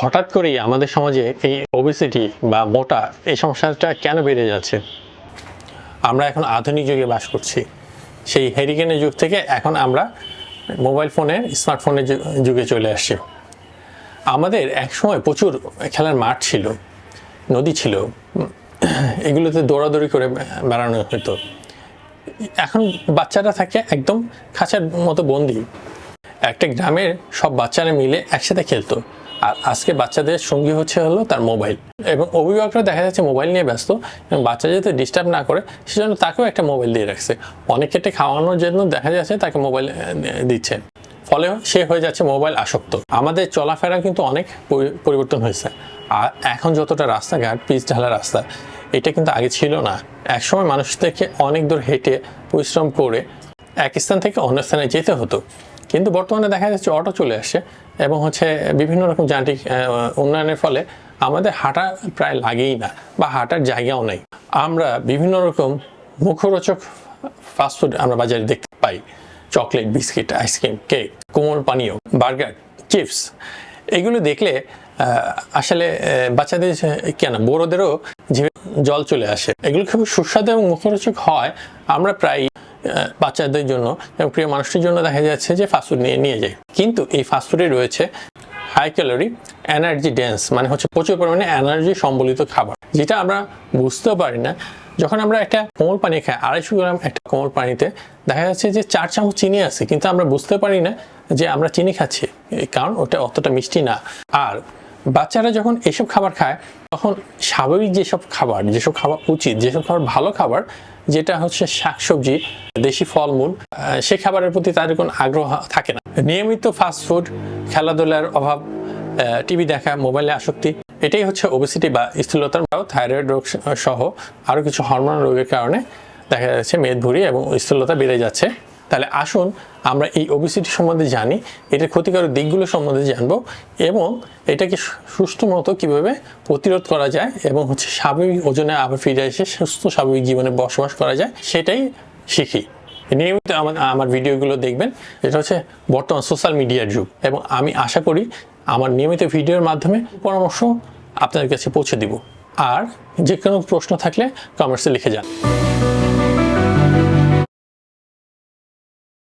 হঠাৎ করেই আমাদের সমাজে এই ওবেসিটি বা মোটা এই সমস্যাটা কেন বেড়ে যাচ্ছে? আমরা এখন আধুনিক যুগে বাস করছি। সেই হেরিকেনের যুগ থেকে এখন আমরা মোবাইল ফোনের স্মার্টফোনের যুগে চলে আসছি। আমাদের একসময় প্রচুর খেলার মাঠ ছিল, নদী ছিল, এগুলোতে দৌড়াদৌড়ি করে বেড়ানো হতো। এখন বাচ্চারা থাকে একদম খাঁচার মতো বন্দি। একটা গ্রামের সব বাচ্চারা মিলে একসাথে খেলতো। আর আজকে বাচ্চাদের সঙ্গী হচ্ছে হলো তার মোবাইল। এবং অভিভাবকরা দেখা যাচ্ছে মোবাইল নিয়ে ব্যস্ত এবং বাচ্চা যাতে ডিস্টার্ব না করে, সেজন্য তাকেও একটা মোবাইল দিয়ে রাখছে। অনেক ক্ষেত্রে খাওয়ানোর জন্য দেখা যাচ্ছে তাকে মোবাইল দিচ্ছে। ফলে সে হয়ে যাচ্ছে মোবাইল আসক্ত। আমাদের চলাফেরা কিন্তু অনেক পরি- পরিবর্তন হয়েছে। আর এখন যতটা রাস্তাঘাট, পিচ ঢালা রাস্তা, এটা কিন্তু আগে ছিল না। একসময় মানুষ থেকে অনেক দূর হেঁটে পরিশ্রম করে এক স্থান থেকে অন্য স্থানে যেতে হতো। কিন্তু বর্তমানে দেখা যাচ্ছে অটো চলে আসে এবং হচ্ছে বিভিন্ন রকম যান্ত্রিক উন্নয়নের ফলে আমাদের হাঁটা প্রায় লাগেই না বা হাঁটার জায়গাও নেই। আমরা বিভিন্ন রকম মুখরোচক ফাস্টফুড আমরা বাজারে দেখতে পাই। Chocolate, biscuit, ice cream, cake, কোমল পানীয়, বার্গার, চিপস এগুলো দেখলে আসলে বাচ্চাদের কেন বড়োদেরও জল চলে আসে। এগুলো খুব সুস্বাদু এবং মুখরোচক হয়। আমরা প্রায় বাচ্চাদের জন্য এবং প্রিয় মানুষটির জন্য দেখা যাচ্ছে যে ফাস্টফুড নিয়ে নিয়ে যায়। কিন্তু এই ফাস্টফুডে রয়েছে হাই ক্যালোরি এনার্জি ডেন্স মানে হচ্ছে প্রচুর পরিমাণে এনার্জি সম্বলিত খাবার। যেটা আমরা বুঝতেও পারি না। যখন আমরা একটা কোমল পানি খাই, আড়াইশো গ্রাম একটা কোমল পানিতে, দেখা যাচ্ছে যে চার চামচ চিনি আছে, কিন্তু আমরা বুঝতে পারি না যে আমরা চিনি খাচ্ছি, কারণ ওটা অতটা মিষ্টি না। আর বাচ্চারা যখন এসব খাবার খায়, তখন স্বাভাবিক যেসব খাবার যেসব খাবার উচিত, যেসব খাবার ভালো খাবার, যেটা হচ্ছে শাকসবজি, দেশি ফলমূল সে খাবারের প্রতি তাদের কোনো আগ্রহ থাকে না। নিয়মিত ফাস্ট ফুড খেলাধুলার অভাব টিভি দেখা মোবাইলে আসক্তি, এটাই হচ্ছে ওবেসিটি বা স্থূলতার বা থাইরয়েড রোগ সহ আরও কিছু হরমোন রোগের কারণে দেখা যাচ্ছে মেদ মেদভুঁড়ি এবং স্থূলতা বেড়ে যাচ্ছে। তাহলে আসুন আমরা এই ওবেসিটি সম্বন্ধে জানি, এটার ক্ষতিকারক দিকগুলো সম্বন্ধে জানব এবং এটাকে সুস্থ মতো কীভাবে প্রতিরোধ করা যায় এবং হচ্ছে স্বাভাবিক ওজনে আবার ফিরে এসে সুস্থ স্বাভাবিক জীবনে বসবাস করা যায়, সেটাই শিখি। নিয়মিত আমার আমার ভিডিওগুলো দেখবেন, এটা হচ্ছে বর্তমান সোশ্যাল মিডিয়ার যুগ এবং আমি আশা করি আমার নিয়মিত ভিডিওর মাধ্যমে পরামর্শ আপনাদের কাছে পৌঁছে দিব। আর যে কোনো প্রশ্ন থাকলে কমেন্টসে লিখে যান।